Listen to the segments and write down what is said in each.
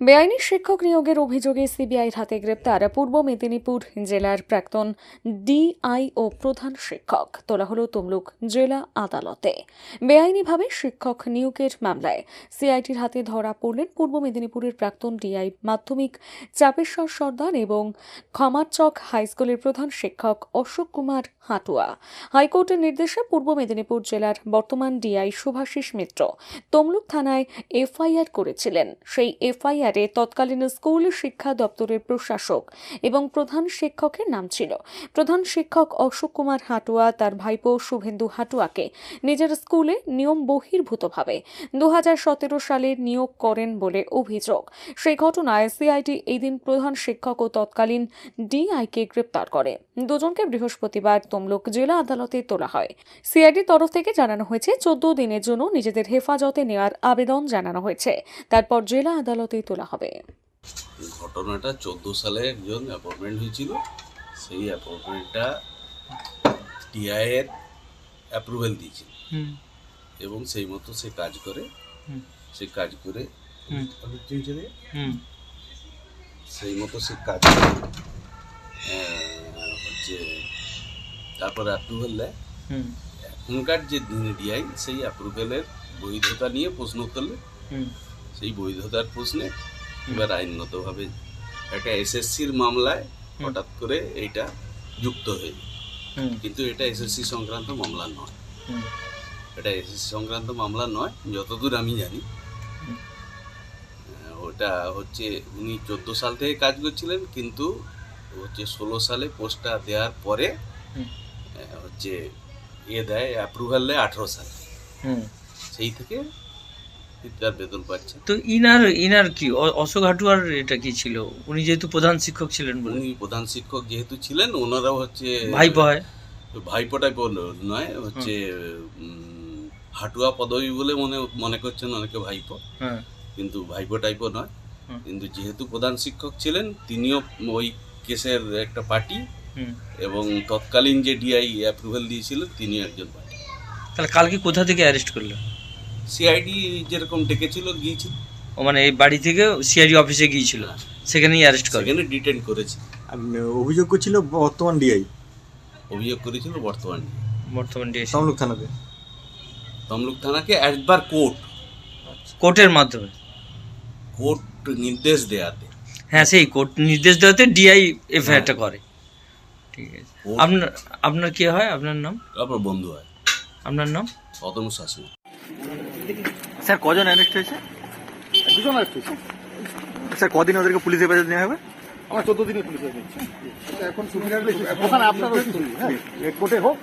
বেআইনি শিক্ষক নিয়োগের অভিযোগে সিবিআইর হাতে গ্রেপ্তার পূর্ব মেদিনীপুর জেলার প্রাক্তন ডিআই ও প্রধান শিক্ষক। তোলা হল তমলুক জেলা আদালতে। বেআইনিভাবে শিক্ষক নিয়োগের মামলায় সিআইটির হাতে ধরা পড়লেন পূর্ব মেদিনীপুরের প্রাক্তন ডিআই মাধ্যমিক চাপেশ্বর সর্দার এবং খমারচক হাইস্কুলের প্রধান শিক্ষক অশোক কুমার হাটুয়া। হাইকোর্টের নির্দেশে পূর্ব মেদিনীপুর জেলার বর্তমান ডিআই শুভাশিস মিত্র তমলুক থানায় এফআইআর করেছিলেন। সেই এফআইআরে তৎকালীন স্কুল শিক্ষা দপ্তরের প্রশাসক এবং প্রধান শিক্ষকের নাম ছিল। প্রধান শিক্ষক অশোক কুমার হাটুয়া তার ভাইপো শুভেন্দু হাটুয়াকে নিজের স্কুলে নিয়ম বহির্ভূতভাবে দু সালে নিয়োগ করেন বলে অভিযোগ। সেই ঘটনায় সিআইটি এই দিন প্রধান শিক্ষক ও তৎকালীন ডিআইকে গ্রেপ্তার করে। দুজনকে বৃহস্পতিবার তমলুক জেলা আদালতে তোলা হয়। সিআইডির তরফ থেকে জানানো হয়েছে, চোদ্দ দিনের জন্য নিজেদের হেফাজতে নেওয়ার আবেদন জানানো হয়েছে। তারপর জেলা আদালতে তোলা হবে। ঘটনাটা চোদ্দ সালে একজন অ্যাপয়েন্টমেন্ট হয়েছিল। সেই অ্যাপয়েন্টমেন্টটা টিআইয়ের অ্যাপ্রুভেল দিয়েছিল। এবং সেই মতো সে কাজ করে। সে কাজ করে সেই মতো সে কাজ করে হচ্ছে তারপর অ্যাপ্রুভেল দেয় এখনকার যে দিনে ডিআই সেই অ্যাপ্রুভেলের বৈধতা নিয়ে প্রশ্ন করলে সেই বৈধতার প্রশ্নে এবার আইনগতভাবে একটা এসএসসির মামলায় হঠাৎ করে এইটা যুক্ত হয়ে। কিন্তু এটা এসএসসি সংক্রান্ত মামলা নয়। এটা এসএসসি সংক্রান্ত মামলা নয় যতদূর আমি জানি। ওটা হচ্ছে উনি চোদ্দ সাল থেকে কাজ করছিলেন কিন্তু হচ্ছে ষোলো সালে পোস্টটা দেওয়ার পরে হচ্ছে এ দেয় অ্যাপ্রুভাল দেয় আঠেরো সালে। সেই থেকে তার বেতন পাচ্ছে। তো ইনার ইনার কি? অশোক হাটুয়ার এটা কি ছিল? উনি যেহেতু প্রধান শিক্ষক ছিলেন বলে। উনি প্রধান শিক্ষক যেহেতু ছিলেন ওনারাও হচ্ছে ভাইপো হয়। ভাইপো টাইপও নয় হচ্ছে হাটুয়া পদবী বলে মনে মনে করছেন অনেকে ভাইপো। হ্যাঁ। কিন্তু ভাইপো টাইপও নয়। কিন্তু যেহেতু প্রধান শিক্ষক ছিলেন তিনিও ওই কেসের একটা পার্টি এবং তৎকালীন যে ডিআই অ্যাপ্রুভাল দিয়েছিলেন তিনি একজন পার্টি। তাহলে কালকে কোথা থেকে অ্যারেস্ট করল সিআইডি যেরকম ডেকেছিল গিয়েছিল। ও মানে এই বাড়ি থেকে সিআইডি অফিসে গিয়েছিল। সেখানেই অ্যারেস্ট করে। সেখানে ডিটেন করেছে। আর অভিযোগ করছিল বর্তমান ডিআই অভিযোগ করেছিল বর্তমান বর্তমান ডিএসি তমলুক থানাতে। তমলুক থানাকে একবার কোর্ট। কোর্টের মাধ্যমে। কোর্ট নির্দেশ দেয়াতে। হ্যাঁ সেই কোর্ট নির্দেশ দেওয়াতে ডিআই এফআইআরটা করে। ঠিক আছে। আপনার আপনার কি হয়? আপনার নাম? তারপর বন্ধু হয়। আপনার নাম? অতনু শাসন স্যার কজন অ্যারেস্ট হয়েছে? দুজন আসছে স্যার কদিন ওদেরকে পুলিশ হেফাজতে নেওয়া হবে? আমরা চোদ্দ দিনে পুলিশ দিচ্ছি এখন সুবিধা ওখানে আপনার হ্যাঁ কোর্টে হোক।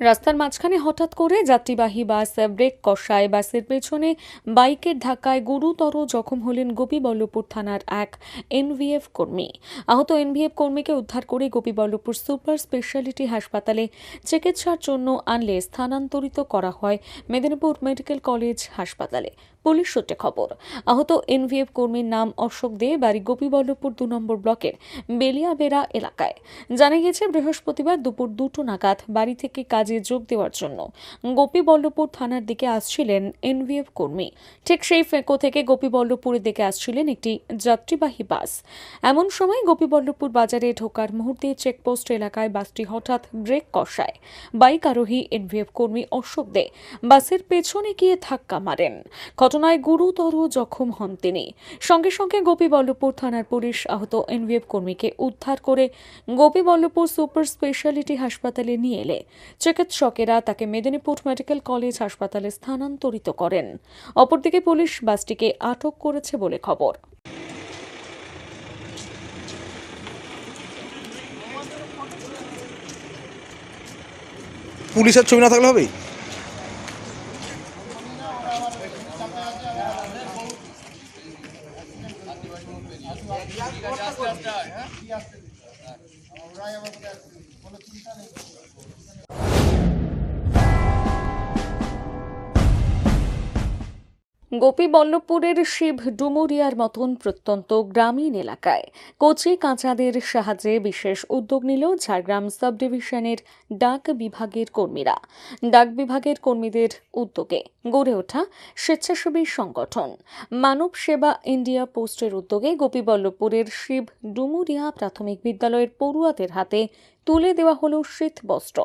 রাস্তার মাঝখানে হঠাৎ করে যাত্রীবাহী বাস, ব্রেক কষায় বাসের পেছনে বাইকের ধাক্কায় গুরুতর জখম হলেন গোপীবল্লভপুর থানার এক এনভিএফ কর্মী। আহত এনভিএফ কর্মীকে উদ্ধার করে গোপীবল্লভপুর সুপার স্পেশালিটি হাসপাতালে চিকিৎসার জন্য আনলে স্থানান্তরিত করা হয় মেদিনীপুর মেডিকেল কলেজ হাসপাতালে। পুলিশ সূত্রে খবর। আহত এনভিএফ কর্মীর নাম অশোক দে, বাড়ি গোপীবল্লভপুর দু নম্বর ব্লকের বেলিয়াবেড়া এলাকায়। জানা গেছে বৃহস্পতিবার দুপুর দুটো নাগাদ বাড়ি থেকে কাজে যোগ দেওয়ার জন্য গোপীবল্লভপুর থানার দিকে আসছিলেন এনভিএফ কর্মী। ঠিক সেই ফেঁকো থেকে গোপীবল্লভপুরের দিকে আসছিলেন একটি যাত্রীবাহী বাস। এমন সময় গোপীবল্লভপুর বাজারে ঢোকার মুহূর্তে চেকপোস্ট এলাকায় বাসটি হঠাৎ ব্রেক কষায়। বাইক আরোহী এনভিএফ কর্মী অশোক দে বাসের পেছনে গিয়ে ধাক্কা মারেন। ঘটনায় গুরুতর জখম হন তিনি। সঙ্গে সঙ্গে গোপীবল্লভপুর থানার পুলিশ আহত এনভিএফ কর্মীকে উদ্ধার করে গোপীবল্লভপুর সুপার স্পেশালিটি হাসপাতালে নিয়ে এলে। চিকিৎসকেরা তাকে মেদিনীপুর মেডিকেল কলেজ হাসপাতালে স্থানান্তরিত করেন। অপরদিকে পুলিশ বাসটিকে আটক করেছে বলে খবর। পুলিশের ছবি না থাকলে হবে গোপীবল্লভপুরের শিব ডুমুরিয়ার মতন প্রত্যন্ত গ্রামীণ এলাকায় কচি কাঁচাদের সাহায্যে বিশেষ উদ্যোগ নিল ঝাড়গ্রাম সাব ডিভিশনের ডাক বিভাগের কর্মীরা। ডাক বিভাগের কর্মীদের উদ্যোগে গড়ে ওঠা স্বেচ্ছাসেবী সংগঠন। মানব সেবা ইন্ডিয়া পোস্টের উদ্যোগে গোপীবল্লভপুরের শিব ডুমুরিয়া প্রাথমিক বিদ্যালয়ের পড়ুয়াদের হাতে তুলে দেওয়া হল শীত বস্ত্র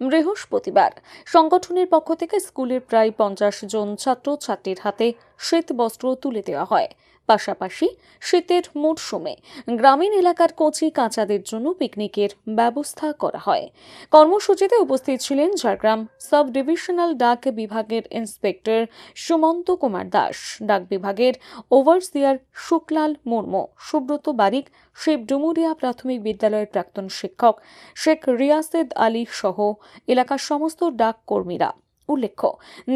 বৃহস্পতিবার সংগঠনের পক্ষ থেকে স্কুলের প্রায় পঞ্চাশ জন ছাত্র ছাত্রীর হাতে শীত বস্ত্র তুলে দেওয়া হয়। পাশাপাশি শীতের মরশুমে গ্রামীণ এলাকার কচি কাঁচাদের জন্য পিকনিকের ব্যবস্থা করা হয়। কর্মসূচিতে উপস্থিত ছিলেন ঝাড়গ্রাম সাব ডিভিশনাল ডাক বিভাগের ইন্সপেক্টর সুমন্ত কুমার দাস, ডাক বিভাগের ওভারসিয়ার শুক্লাল মুর্মু, সুব্রত বারিক, শিব ডুমুরিয়া প্রাথমিক বিদ্যালয়ের প্রাক্তন শিক্ষক শেখ রিয়াসেদ আলী সহ এলাকার সমস্ত ডাক কর্মীরা। উল্লেখ্য,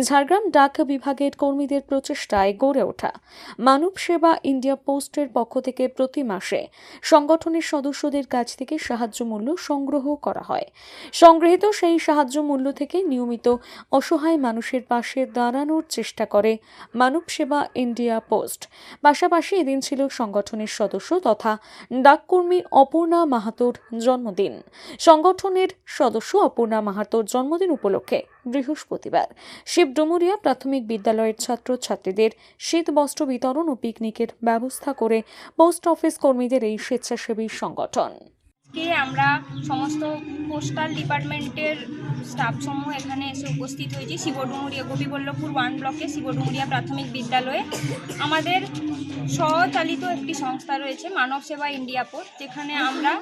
ঝাড়গ্রাম ডাক বিভাগের কর্মীদের প্রচেষ্টায় গড়ে ওঠা মানব সেবা ইন্ডিয়া পোস্টের পক্ষ থেকে প্রতি মাসে সংগঠনের সদস্যদের কাছ থেকে সাহায্য মূল্য সংগ্রহ করা হয়। সংগৃহীত সেই সাহায্য মূল্য থেকে নিয়মিত অসহায় মানুষের পাশে দাঁড়ানোর চেষ্টা করে মানব সেবা ইন্ডিয়া পোস্ট। পাশাপাশি এদিন ছিল সংগঠনের সদস্য তথা ডাককর্মী অপর্ণা মাহাতোর জন্মদিন। সংগঠনের সদস্য অপর্ণা মাহাতোর জন্মদিন উপলক্ষে বৃহস্পতিবার। শিব ডুমুরিয়া প্রাথমিক বিদ্যালয়ের ছাত্রছাত্রীদের শীত বস্ত্র বিতরণ ও পিকনিকের ব্যবস্থা করে পোস্ট অফিস কর্মীদের এই স্বেচ্ছাসেবী সংগঠন। আজকে আমরা সমস্ত পোস্টাল ডিপার্টমেন্টের স্টাফ সমূহ এখানে এসে উপস্থিত হয়েছি। শিবডুমুরিয়া গোপীবল্লভপুর ওয়ান ব্লকে শিবডুমুরিয়া প্রাথমিক বিদ্যালয়ে। আমাদের স্বচালিত একটি সংস্থা রয়েছে, মানব সেবা ইন্ডিয়া পোস্ট যেখানে আমরা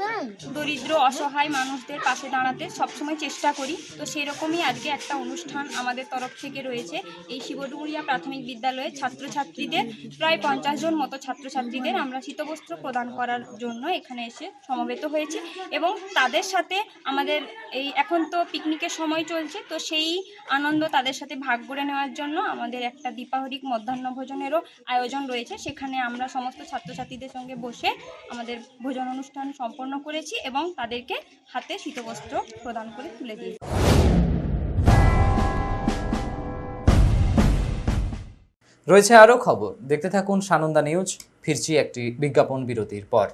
দরিদ্র, অসহায় মানুষদের পাশে দাঁড়াতে সবসময় চেষ্টা করি। তো সেরকমই আজকে একটা অনুষ্ঠান আমাদের তরফ থেকে রয়েছে। এই শিবডুমুরিয়া প্রাথমিক বিদ্যালয়ে ছাত্রছাত্রীদের, প্রায় পঞ্চাশ জন মতো ছাত্রছাত্রীদের আমরা শীতবস্ত্র প্রদান করার জন্য এখানে এসে সমবেত হয়েছি। এবং তাদের সাথে আমাদের এই এখন তো পিকনিকের সময় চলছে, তো সেই আনন্দ তাদের সাথে ভাগ করে নেওয়ার জন্য আমাদের একটা দীপাহরিক মধ্যাহ্ন ভোজনেরও আয়োজন রয়েছে। সেখানে আমরা সমস্ত ছাত্রছাত্রীদের সঙ্গে বসে আমাদের ভোজন অনুষ্ঠান সম্পন্ন করেছি এবং তাদেরকে হাতে শীতবস্ত্র প্রদান করে তুলে দিয়েছি। রয়েছে আরও খবর। দেখতে থাকুন সানন্দা নিউজ, ফিরছি একটি বিজ্ঞাপন বিরতির পর।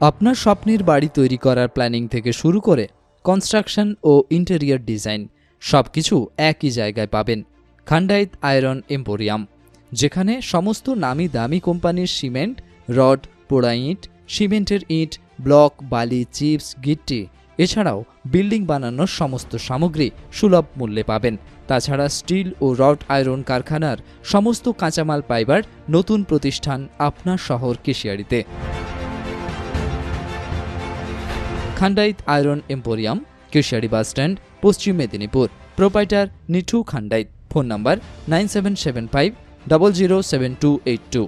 আপনার স্বপ্নের বাড়ি তৈরি করার প্ল্যানিং থেকে শুরু করে কনস্ট্রাকশন ও ইন্টেরিয়র ডিজাইন সব কিছু একই জায়গায় পাবেন খান্ডাইত আয়রন এম্পোরিয়াম, যেখানে সমস্ত নামি দামি কোম্পানির সিমেন্ট, রড, পোড়া ইট, সিমেন্টের ইট, ব্লক, বালি, চিপস, গিট্টি, এছাড়াও বিল্ডিং বানানোর সমস্ত সামগ্রী সুলভ মূল্যে পাবেন। তাছাড়া স্টিল ও রড আয়রন কারখানার সমস্ত কাঁচামাল পাইবার নতুন প্রতিষ্ঠান আপনার শহর কেশিয়ারিতে। Khandait iron emporium, Keshiary bus stand, Paschim Medinipur. Proprietor Nithu Khandait, phone number nine seven seven five zero seven two eight two.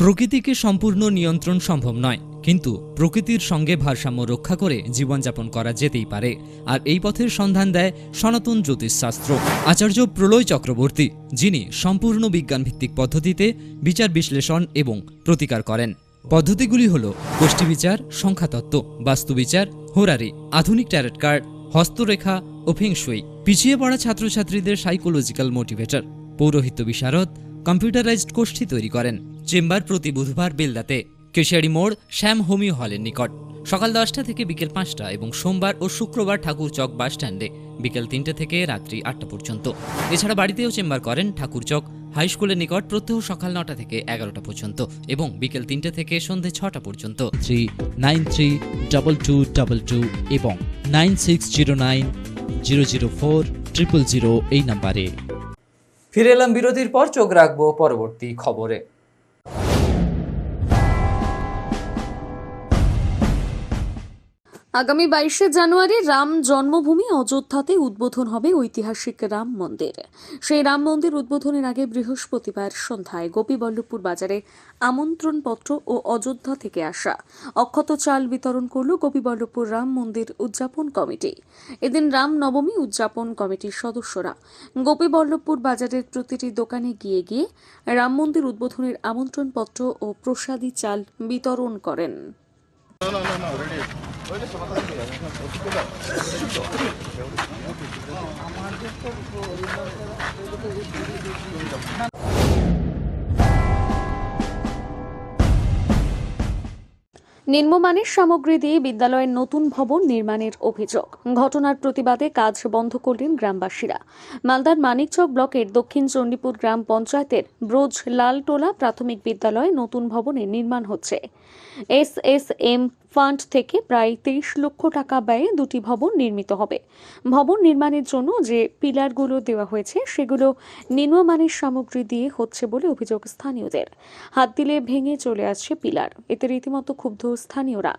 প্রকৃতিকে সম্পূর্ণ নিয়ন্ত্রণ সম্ভব নয়, কিন্তু প্রকৃতির সঙ্গে ভারসাম্য রক্ষা করে জীবনযাপন করা যেতেই পারে, আর এই পথের সন্ধান দেয় সনাতন জ্যোতিষশাস্ত্র। আচার্য প্রলয় চক্রবর্তী, যিনি সম্পূর্ণ বিজ্ঞানভিত্তিক পদ্ধতিতে বিচার বিশ্লেষণ এবং প্রতিকার করেন। পদ্ধতিগুলি হল গোষ্ঠী বিচার, সংখ্যাতত্ত্ব বাস্তুবিচার হোরারি, আধুনিক ট্যারেট কার্ড হস্তরেখা ও ফেংশুই পিছিয়ে পড়া ছাত্রছাত্রীদের সাইকোলজিক্যাল মোটিভেটর পৌরোহিত্য বিশারদ কম্পিউটারাইজড গোষ্ঠী তৈরি করেন। চেম্বার প্রতি বুধবার বেলদাতে। কেশিয়ারি মোড় শ্যাম হোমিও হলের নিকট। সকাল দশটা থেকে বিকেল পাঁচটা এবং সোমবার ও শুক্রবার ঠাকুরচক বাস স্ট্যান্ডে বিকেল তিনটে থেকে রাত্রি আটটা পর্যন্ত। এছাড়া বাড়িতেও চেম্বার করেন ঠাকুর চক। হাই স্কুলের নিকট প্রত্যহ সকাল নটা থেকে এগারোটা পর্যন্ত এবং বিকেল তিনটে থেকে সন্ধে ছটা পর্যন্ত। Three nine three double two double two এবং nine six zero nine zero zero four triple zero এই নাম্বারে। ফিরে এলাম বিরতির পর চোখ রাখব পরবর্তী খবরে। আগামী বাইশে জানুয়ারি রাম জন্মভূমি অযোধ্যাতে উদ্বোধন হবে ঐতিহাসিক রাম মন্দির। সেই রাম মন্দির উদ্বোধনের আগে বৃহস্পতিবার সন্ধ্যায় গোপীবল্লভপুর বাজারে আমন্ত্রণপত্র ও অযোধ্যা থেকে আসা অক্ষত চাল বিতরণ করল গোপীবল্লভপুর রাম মন্দির উদযাপন কমিটি। এদিন রাম নবমী উদযাপন কমিটির সদস্যরা গোপীবল্লভপুর বাজারের প্রতিটি দোকানে গিয়ে গিয়ে রাম মন্দির উদ্বোধনের আমন্ত্রণপত্র ও প্রসাদী চাল বিতরণ করেন। নিম্নমানের সামগ্রী দিয়ে বিদ্যালয়ের নতুন ভবন নির্মাণের অভিযোগ। ঘটনার প্রতিবাদে কাজ বন্ধ করলেন গ্রামবাসীরা। মালদার মানিকচক ব্লকের দক্ষিণ চণ্ডীপুর গ্রাম পঞ্চায়েতের ব্রোজ লালটোলা প্রাথমিক বিদ্যালয়ে নতুন ভবনে নির্মাণ হচ্ছে। এস এস এম ফান্ড থেকে প্রায় তেইশ লক্ষ টাকা ব্যয়ে দুটি ভবন নির্মিত হবে। ভবন নির্মাণের জন্য যে পিলারগুলো দেওয়া হয়েছে, সেগুলো নিম্নমানের সামগ্রী দিয়ে হচ্ছে বলে অভিযোগ স্থানীয়দের। হাত দিলে ভেঙে চলে আসছে পিলার। এতে রীতিমতো ক্ষুব্ধ স্থানীয়রা।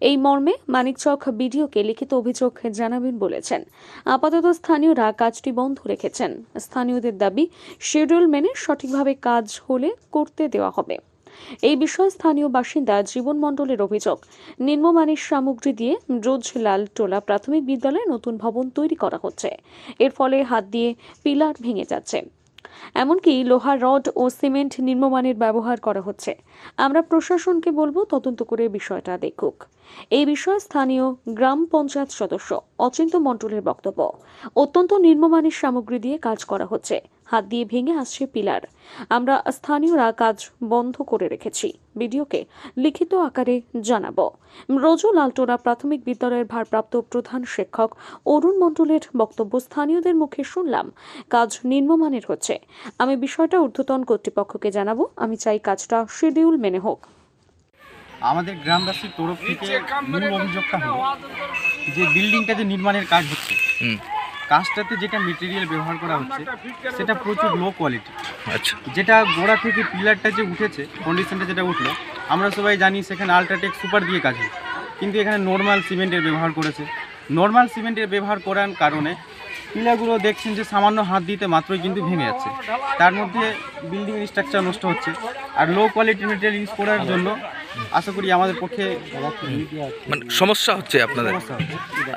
এই মর্মে মানিকচক বিডিওকে লিখিত অভিযোগ জানাবেন বলেছেন। আপাতত স্থানীয়রা কাজটি বন্ধ রেখেছেন। স্থানীয়দের দাবি, শিডিউল মেনে সঠিকভাবে কাজ হলে করতে দেওয়া হবে। এই বিষয়ে স্থানীয় বাসিন্দা জীবন মণ্ডলের অভিযোগ। নিম্নমানের সামগ্রী দিয়ে রোজ লাল টোলা প্রাথমিক বিদ্যালয়ে নতুন ভবন তৈরি করা হচ্ছে। এর ফলে হাত দিয়ে পিলার ভেঙে যাচ্ছে। এমনকি লোহার রড ও সিমেন্ট নিম্নমানের ব্যবহার করা হচ্ছে। আমরা প্রশাসনকে বলব তদন্ত করে বিষয়টা দেখুক। এই বিষয়ে স্থানীয় গ্রাম পঞ্চায়েত সদস্য অচিন্ত মণ্ডলের বক্তব্য। অত্যন্ত নিম্নমানের সামগ্রী দিয়ে কাজ করা হচ্ছে। হাত দিয়ে ভেঙে আসছে পিলার। আমরা স্থানীয়রা কাজ বন্ধ করে রেখেছি। ভিডিওকে লিখিত আকারে জানাব। রোজু লালটোরা প্রাথমিক বিদ্যালয়ের ভারপ্রাপ্ত প্রধান শিক্ষক অরুণ মণ্ডলের বক্তব্য স্থানীয়দের মুখে শুনলাম। কাজ নিম্নমানের হচ্ছে। আমি বিষয়টা ঊর্ধ্বতন কর্তৃপক্ষকে জানাব। আমি চাই কাজটা শিডিউল মেনে হোক। আমাদের গ্রামবাসীর তরফ থেকে মূল অভিযোগটা হলো যে বিল্ডিংটা যে নির্মাণের কাজ হচ্ছে হুম। কাজটাতে যেটা মেটেরিয়াল ব্যবহার করা হচ্ছে সেটা প্রচুর লো কোয়ালিটি আচ্ছা। যেটা গোড়া থেকে পিলারটা যে উঠেছে কন্ডিশনটা যেটা উঠল আমরা সবাই জানি সেখানে আলট্রাটেক সুপার দিয়ে কাজ হয়। কিন্তু এখানে নর্মাল সিমেন্টের ব্যবহার করেছে। নর্মাল সিমেন্টের ব্যবহার করার কারণে পিলারগুলো দেখছেন যে সামান্য হাত দিতে মাত্রই কিন্তু ভেঙে যাচ্ছে। তার মধ্যে বিল্ডিং স্ট্রাকচার নষ্ট হচ্ছে। আর লো কোয়ালিটির মেটেরিয়াল ইউজ করার জন্য আশা করি আমাদের পক্ষে মানে সমস্যা হচ্ছে আপনাদের।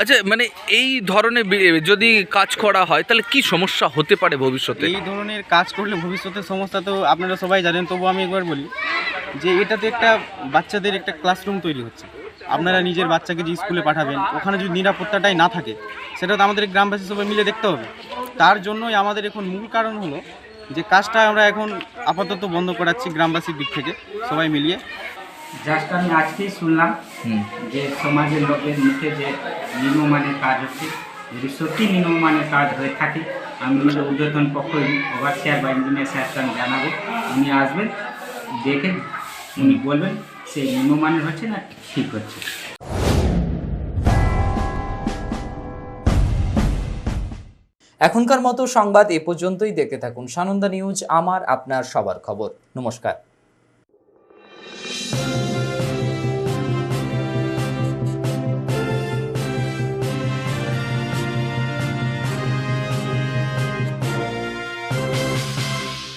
আচ্ছা মানে এই ধরনের যদি কাজ করা হয় তাহলে কি সমস্যা হতে পারে ভবিষ্যতে? এই ধরনের কাজ করলে ভবিষ্যতে সমস্যা তো আপনারা সবাই জানেন তবু আমি একবার বলি যে এটাতে একটা বাচ্চাদের একটা ক্লাসরুম তৈরি হচ্ছে। আপনারা নিজের বাচ্চাকে যে স্কুলে পাঠাবেন ওখানে যদি নিরাপত্তাটাই না থাকে সেটা তো আমাদের গ্রামবাসী সবাই মিলে দেখতে হবে। তার জন্যই আমাদের এখন মূল কারণ হলো যে কাজটা আমরা এখন আপাতত বন্ধ করাচ্ছি গ্রামবাসীর দিক থেকে সবাই মিলিয়ে। জাস্ট আমি আজকেই শুনলাম যে সমাজের লোকের মুখে যে নিম্নমানের কাজ হচ্ছে যদি সত্যি নিম্নমানের কাজ হয়ে থাকে আমি নিজের ঊর্ধ্বতন পক্ষ ওভারসিয়ার বা ইঞ্জিনিয়ার স্যারকে আমি জানাব। উনি আসবেন দেখে উনি বলবেন সেই নিম্নমানের হচ্ছে না ঠিক হচ্ছে। এখনকার মতো সংবাদ এ পর্যন্তই। দেখতে থাকুন সানন্দা নিউজ আমার আপনার সবার খবর। নমস্কার। Thank you.